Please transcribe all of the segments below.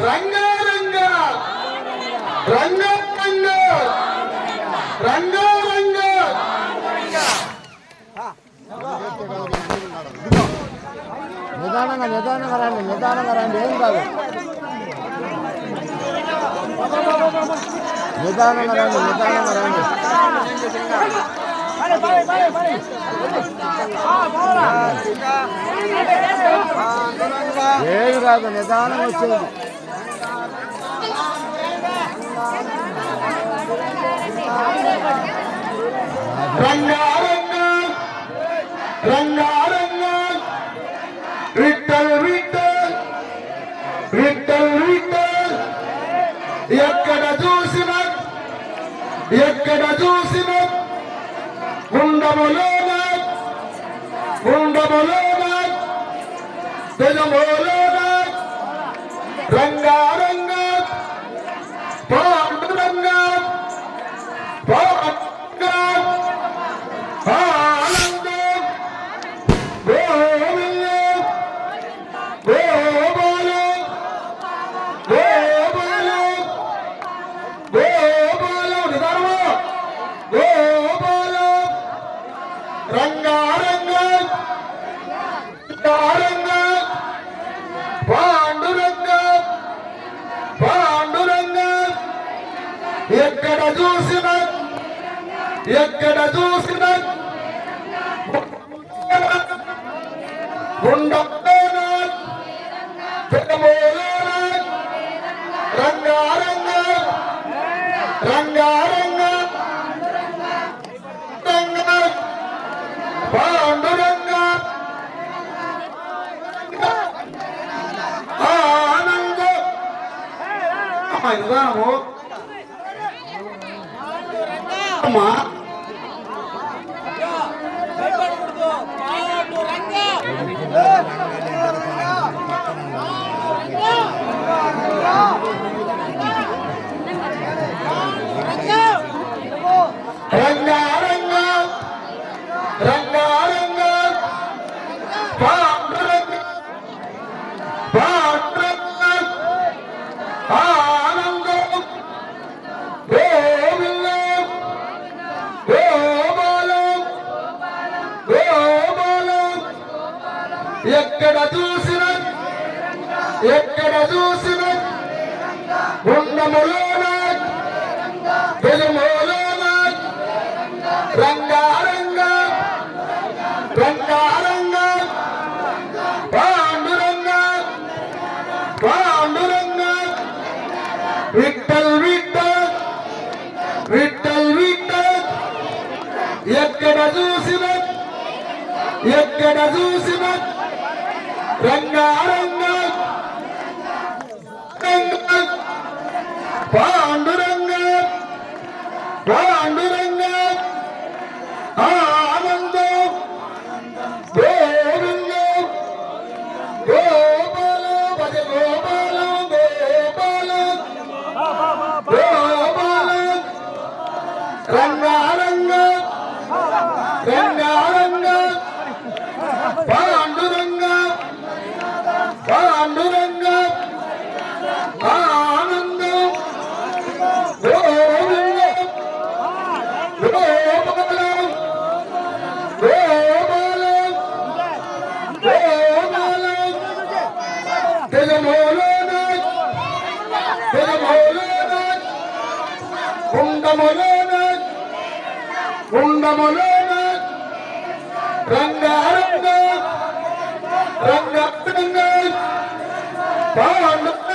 రంగా రంగా రంగా నిదానంగా నిదానంగా రండి నిదానంగా రండి ఏం కాదు. నిదానంగా రండి నిదానంగా రండి. ఏమి కాదు నిదానం వచ్చేది. రంగా రంగా రంగా రంగా విఠల్ విఠల్ ఎక్కడ చూసిన ఎక్కడ చూసిన గుండములోన గుండములోన తెజములోన రంగా రంగా ఎక్కడ చూసిన? ఎక్కడ చూసిన? ఉండోనాథ్ రంగారంగ. రంగారంగ. పాండురంగ. ఆనంద. అమ్మా. ఇదాము అమ్మా రంగారంగ రంగారంగ పాండురంగ ఎక్కడ చూసిన గుండములోన వెలుములోన రంగారంగ రంగారంగ పాండురంగ పాండురంగ విఠల్ విఠల్ విఠల్ విఠల్ ఎక్కడ చూసిన ఎక్కడ చూసిన రంగారంగ రంగ Panduranga Benim oğlumun Benim oğlumun Kundam oğlumun Kundam oğlumun Rengarengi Rengarengi Bağlıklı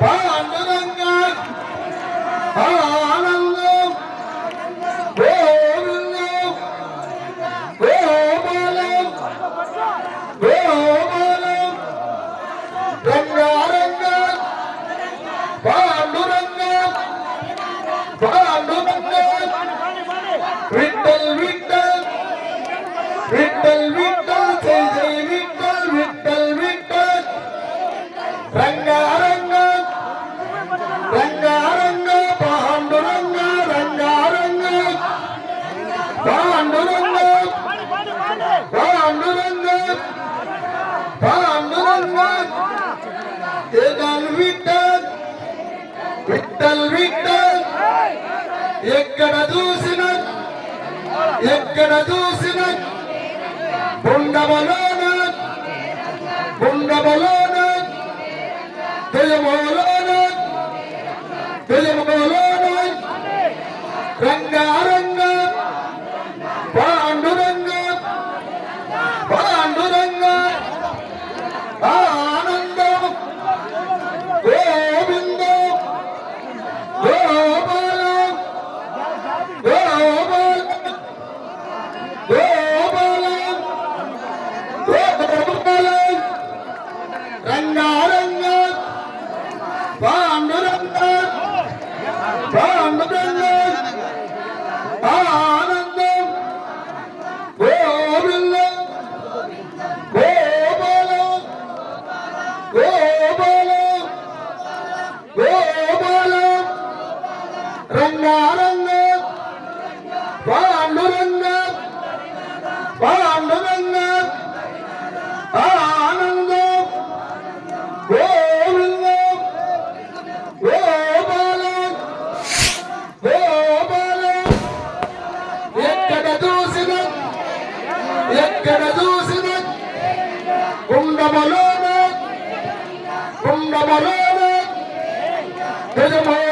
Bağlıklı Vittal Vittal Jai Jai Vittal Vittal Vittal. Ranga அரங்க ரங்க அரங்க பாண்டுரங்க ரங்க அரங்க. பாண்டுரங்க பாண்டுரங்க பாண்டுரங்க ஏதல் விட்டல் விட்டல் விட்டல். ఎక్కడ చూసిన ఎక్కడ చూసిన ¡Venga, ahora! ఎక్కడ చూసిన కుండమలోన కుండమలోన గజమలోన గంటలోన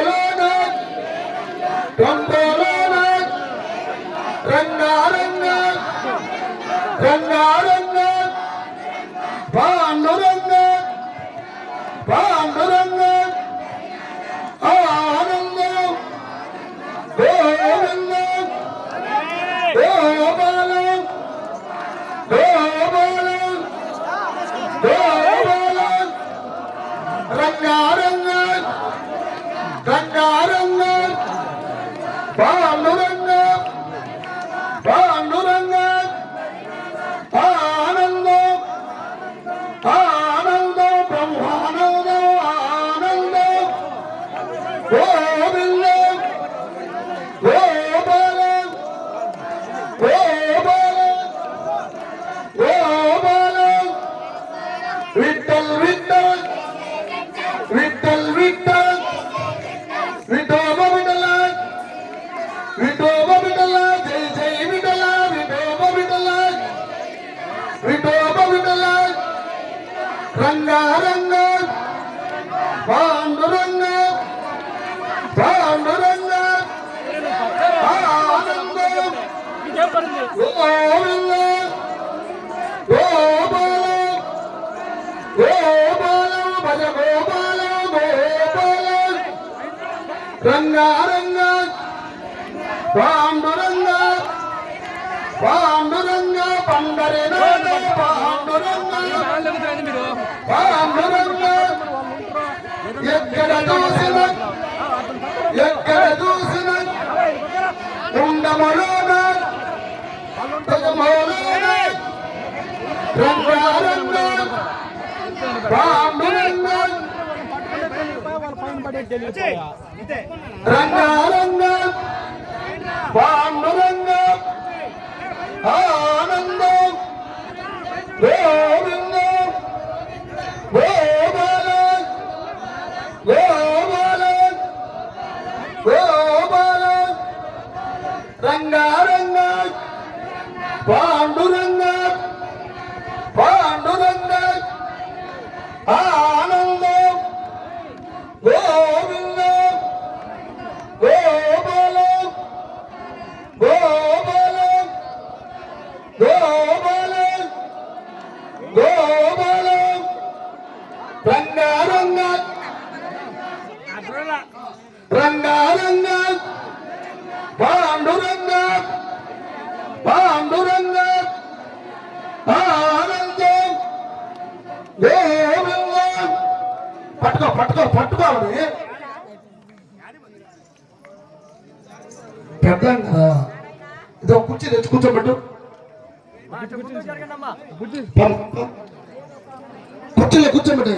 రంగా రంగ. పాండురంగ పాండురంగ ఆనందం. గోవింద గోపాలం. గోపాలం భజ గోపాలం. గోపాలం రంగారంగ పాండురంగ పాండురంగ ఎక్కడ చూసిన ఎక్కడ చూసిన ఉండమలోన తగమలోన రంగారంగ? రంగారంగ? పాండురంగ పాండురంగ ఆనందం గోవిందం గోపాలం గోపాలం గోపాలం గోపాలం రంగారంగ రంగారంగ పాండురంగ పాండురంగ ఆనందం గోవిందం పట్టుకో పట్టుకో పట్టుకోవాలి పెద్ద కదా ఇదో కుర్చీ తెచ్చి కూర్చోబెట్టు. కుర్చీలో కూర్చోబెట్టు.